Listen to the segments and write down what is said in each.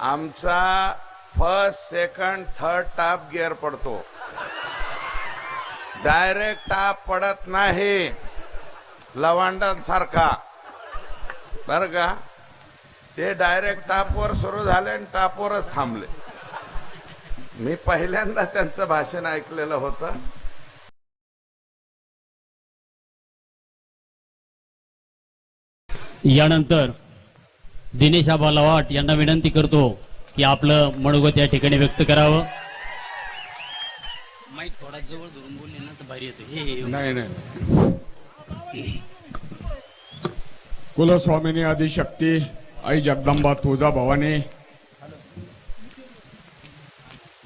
आमचा first second third top gear पडतो. Direct top पडत नाही. लवांडांसारखा. बर का? ते डायरेक्ट टापवर सुरू झाले आणि टापवरच थांबले. मी पहिल्यांदा त्यांचं भाषण ऐकलेलं होतं. यानंतर दिनेश आबा लवाट यांना विनंती करतो की आपलं मनोगत या ठिकाणी व्यक्त करावं. माईक थोडा जवळ धरून बोलले ना तर भारी येतं. नाही नाही. कुलस्वामिनी आदिशक्ती आई जगदंबा तुळजा भवानी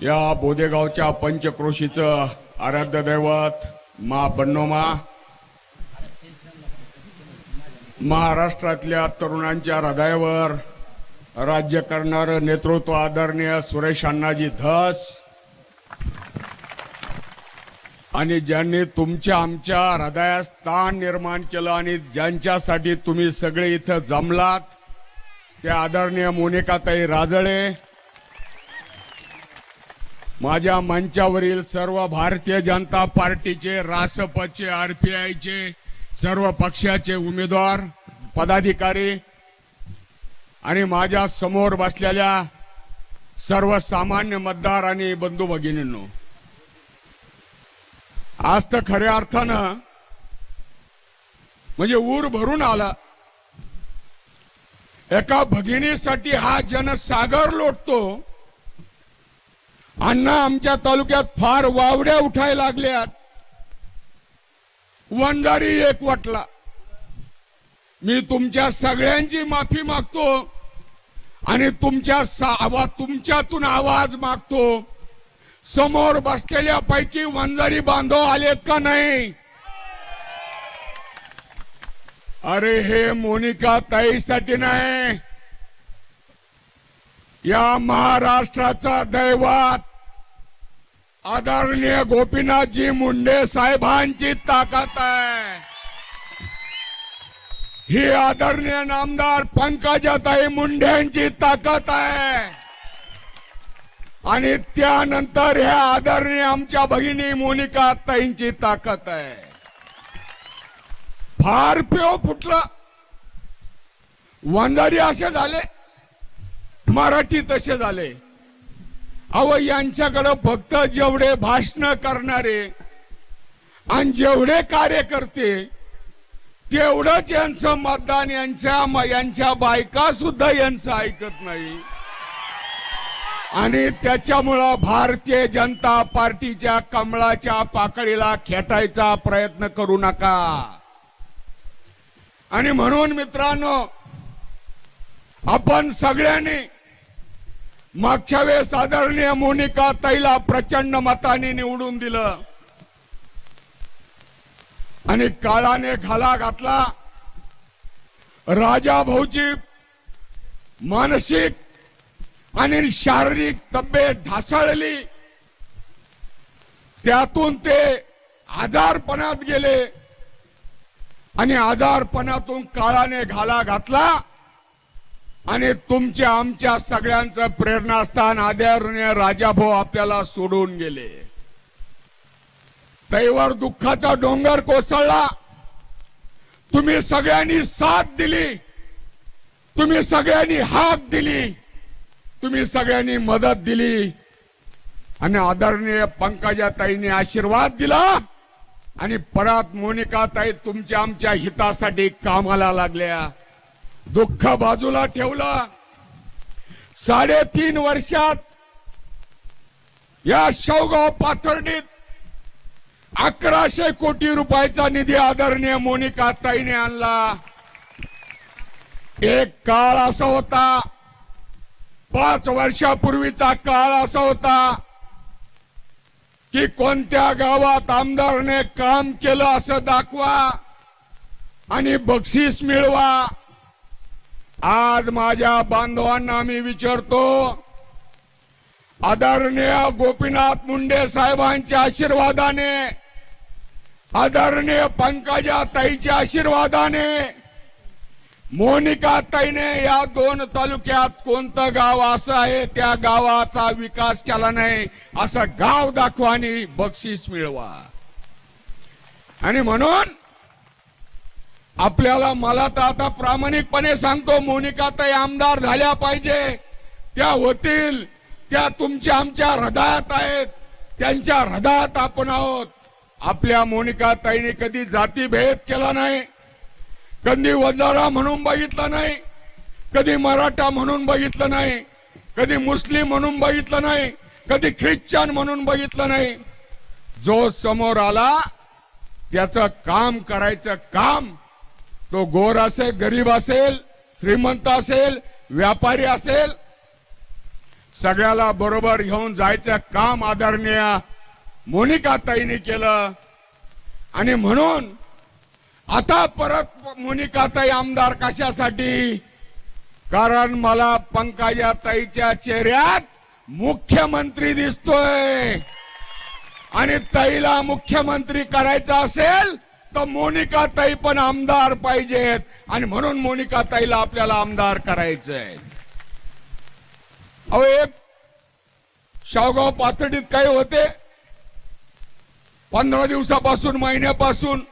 या बोदेगावच्या पंचक्रोशीचं आराध्य दैवत मा बन्नोमा महाराष्ट्रातल्या तरुणांच्या हृदयावर राज्य करणारं नेतृत्व आदरणीय सुरेश अण्णाजी धस. आणि ज्यांनी तुमच्या आमच्या हृदयात स्थान निर्माण केलं आणि ज्यांच्यासाठी तुम्ही सगळे इथं जमलात ते आदरणीय मोनिकाताई राजळे. माझ्या मंचावरील सर्व भारतीय जनता पार्टीचे रासपचे आरपीआयचे सर्व पक्षाचे उमेदवार पदाधिकारी आणि माझ्यासमोर बसलेल्या सर्वसामान्य मतदार आणि बंधू भगिनींनो आज तर खऱ्या अर्थानं म्हणजे ऊर भरून आला. एका भगिनीसाठी हा जनसागर लोटतो. अण्णा आमच्या तालुक्यात फार वावड्या उठायला लागल्यात. वंजारी एक वटला. मी तुमच्या सगळ्यांची माफी मागतो आणि तुमच्या सा- तुमच्यातून आवाज मागतो. समोर बसलेल्या पैकी वंजारी बांधव आलेत का नाही? अरे हे मोनिका ताईसाठी नाही. या महाराष्ट्राचा दैवात आदरणीय गोपीनाथजी मुंडे साहेबांची ताकद आहे. ही आदरणीय नामदार पंकजाताई मुंडेंची ताकद आहे. आणि त्यानंतर ह्या आदरणीय आमच्या भगिनी मोनिका ताईंची ताकद आहे. फार पेव फुटला. वंजारी असे झाले. मराठी तसे झाले. अव यांच्याकडे फक्त जेवढे भाषण करणारे आणि जेवढे कार्यकर्ते तेवढंच यांचं मतदान यांच्या यांच्या बायका सुद्धा यांचं ऐकत नाही. आणि त्याच्यामुळं भारतीय जनता पार्टीच्या कमळाच्या पाकळीला खेटायचा प्रयत्न करू नका. आणि म्हणून मित्रांनो आपण सगळ्यांनी मागच्या वेळेस आदरणीय मोनिका तैला प्रचंड मताने निवडून दिलं. आणि काळाने घाला घातला. राजा भाऊची मानसिक आणि शारीरिक तब्येत ढासळली. त्यातून ते आजारपणात गेले. आणि आजारपणातून काळाने घाला घातला. आणि तुमच्या आमच्या सगळ्यांचं प्रेरणास्थान आदरणीय राजाभाऊ आपल्याला सोडून गेले. तैवर दुःखाचा डोंगर कोसळला. तुम्ही सगळ्यांनी साथ दिली. तुम्ही सगळ्यांनी हाक दिली. तुम्ही सगळ्यांनी मदत दिली. आणि आदरणीय पंकजाताईंनी आशीर्वाद दिला. आणि परत मोनिकाताई तुमच्या आमच्या हितासाठी कामाला लागल्या. दुःख बाजूला ठेवलं. साडेतीन वर्षात या शवगाव पाथर्डीत अकराशे कोटी रुपयाचा निधी आदरणीय मोनिका ताईने आणला. एक काळ असा होता पाच वर्षापूर्वीचा काळ असा होता की कोणत्या गावात आमदारने काम केलं असं दाखवा आणि बक्षीस मिळवा. आज माझ्या बांधवांना मी विचारतो आदरणीय गोपीनाथ मुंडे साहेबांच्या आशीर्वादाने आदरणीय पंकजा ताईच्या आशीर्वादाने मोनिका ताईने या दोन तालुक्यात कोणतं गाव असं आहे त्या गावाचा विकास केला नाही असं गाव दाखवा आणि बक्षीस मिळवा. आणि म्हणून आपल्याला मला तर आता प्रामाणिकपणे सांगतो मोनिका ताई आमदार झाल्या पाहिजे. त्या होतील त्या तुमच्या आमच्या हृदयात आहेत त्यांच्या हृदयात आपण आहोत. आपल्या मोनिका ताईने कधी जातीभेद केला नाही कधी वंजारा म्हणून बघितलं नाही कधी मराठा म्हणून बघितलं नाही कधी मुस्लिम म्हणून बघितलं नाही कधी ख्रिश्चन म्हणून बघितलं नाही. जो समोर आला त्याचं काम करायचं काम तो गोर असेल गरीब असेल श्रीमंत असेल व्यापारी असेल सगळ्याला बरोबर घेऊन जायचं काम आदरणीय मोनिका ताईने केलं. आणि म्हणून आता परत मोनिकाताई आमदार कशासाठी? कारण मला पंकजा ताईच्या चेहऱ्यात मुख्यमंत्री दिसतोय. आणि ताईला मुख्यमंत्री करायचा असेल तर मोनिका ताई पण आमदार पाहिजेत. आणि म्हणून मोनिका ताईला आपल्याला आमदार करायचंय. अहो एक शावगाव पातळीत काय होते? पंधरा दिवसापासून महिन्यापासून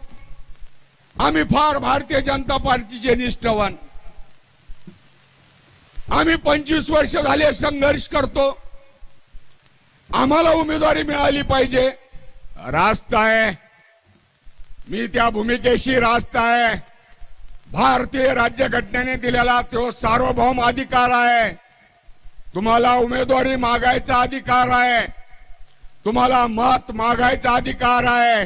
आम्ही फार भारतीय जनता पार्टीचे निष्ठावान. आम्ही पंचवीस वर्ष झाले संघर्ष करतो. आम्हाला उमेदवारी मिळाली पाहिजे. रास्त आहे. मी त्या भूमिकेशी रास्त आहे. भारतीय राज्यघटनेने दिलेला तो सार्वभौम अधिकार आहे. तुम्हाला उमेदवारी मागायचा अधिकार आहे. तुम्हाला मत मागायचा अधिकार आहे.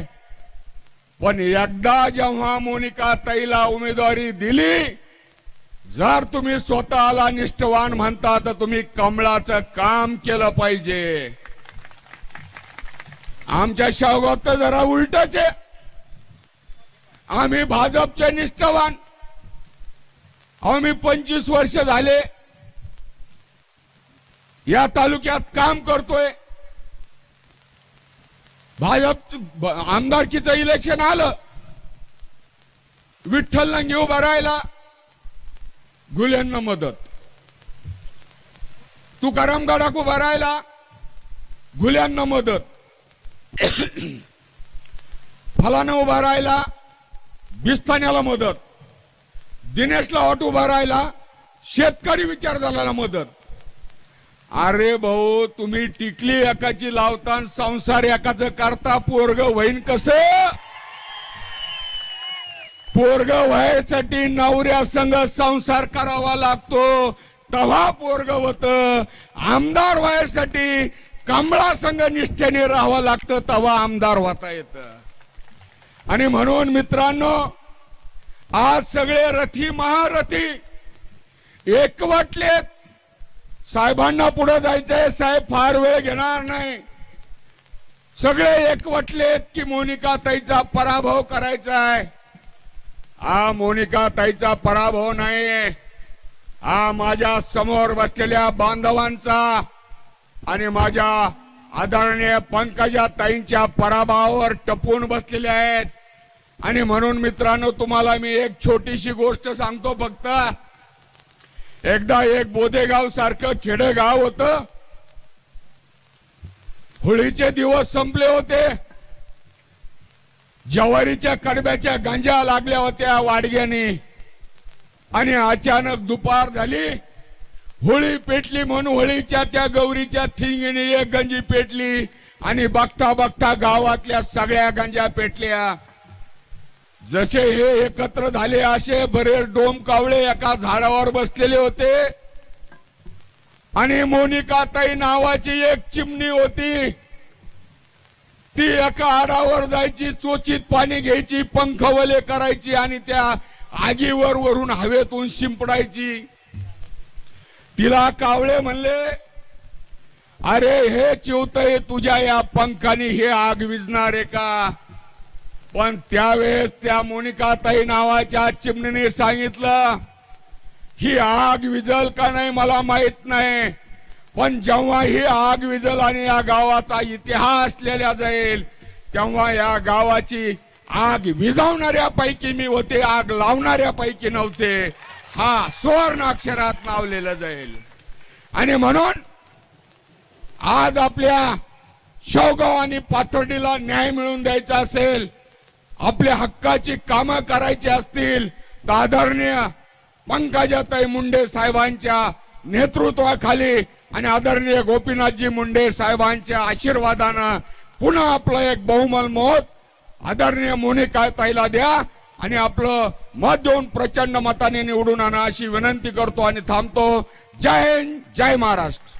पण एकदा जेव्हा मोनिका ताईला उमेदवारी दिली जर तुम्ही स्वतःला निष्ठवान म्हणता तर तुम्ही कमळाचं काम केलं पाहिजे. आमच्या शावगावात तर जरा उलटच आहे. आम्ही भाजपचे निष्ठवान. आम्ही पंचवीस वर्ष झाले या तालुक्यात काम करतोय. भाजप आमदारकीचं इलेक्शन आलं. विठ्ठल न उभा राहिला गुल्यांना मदत. तुकाराम गडाक उभा राहिला गुल्यांना मदत. फलानं उभा राहिला बिस्तान्याला मदत. दिनेशला ऑटो उभा राहिला शेतकरी विचार विचारधाराला मदत. अरे भाऊ तुम्ही टिकली एकाची लावता संसार एकाच करता पोरग वहीन कस? पोरग व्हायसाठी नवऱ्या संघ संसार करावा लागतो. तव्हा पोरग होत. आमदार व्हायसाठी कमळा संघ निष्ठेने राहावं लागतं तव्हा आमदार होता येत. आणि म्हणून मित्रांनो आज सगळे रथी महारथी एकवटलेत. साहेबांना पुढे जायचंय साहेब फार वेळ घेणार नाही. सगळे एकवटलेत की मोनिका ताईचा पराभव करायचा आहे हा मोनिका ताईचा पराभव नाही हा माझ्यासमोर बसलेल्या बांधवांचा आणि माझ्या आदरणीय पंकजा ताईंच्या पराभवावर टपून बसलेले आहेत. आणि म्हणून मित्रांनो तुम्हाला मी एक छोटीशी गोष्ट सांगतो फक्त. एकदा एक बोदेगाव सारखं खेडेगाव होत. होळीचे दिवस संपले होते. जवारीच्या कडब्याच्या गांजा लागल्या होत्या वाडग्याने. आणि अचानक दुपार झाली. होळी पेटली म्हणून होळीच्या त्या गौरीच्या थिंगीने एक गंजी पेटली. आणि बघता बघता गावातल्या सगळ्या गंजा पेटल्या. जसे हे एकत्र झाले असे बरेच डोम कावळे एका झाडावर बसलेले होते. आणि मोनिका ताई नावाची एक चिमणी होती. ती एका आडावर जायची चोचीत पाणी घ्यायची पंखवले करायची आणि त्या आगीवर वरून हवेतून शिंपडायची. तिला कावळे म्हणले अरे हे चिवतय तुझ्या या पंखाने हे आग विजणार आहे का? पण त्यावेळेस त्या मोनिकाताई नावाच्या चिमणीने सांगितलं ही आग विजल का नाही मला माहीत नाही पण जेव्हा ही आग विजल आणि या गावाचा इतिहास असलेला जाईल तेव्हा या गावाची आग विझवणाऱ्या पैकी मी होते आग लावणाऱ्या पैकी नव्हते. हा सुवर्ण अक्षरात लावलेलं जाईल. आणि म्हणून आज आपल्या शेवगाव आणि पाथर्डीला न्याय मिळवून द्यायचा असेल आपल्या हक्काची कामं करायची असतील तर आदरणीय पंकजाताई मुंडे साहेबांच्या नेतृत्वाखाली आणि आदरणीय गोपीनाथजी मुंडे साहेबांच्या आशीर्वादानं पुन्हा आपलं एक बहुमल मत आदरणीय मोनिका ताईला द्या आणि आपलं मत देऊन प्रचंड मताने निवडून आणा अशी विनंती करतो आणि थांबतो. जय हिंद जय महाराष्ट्र.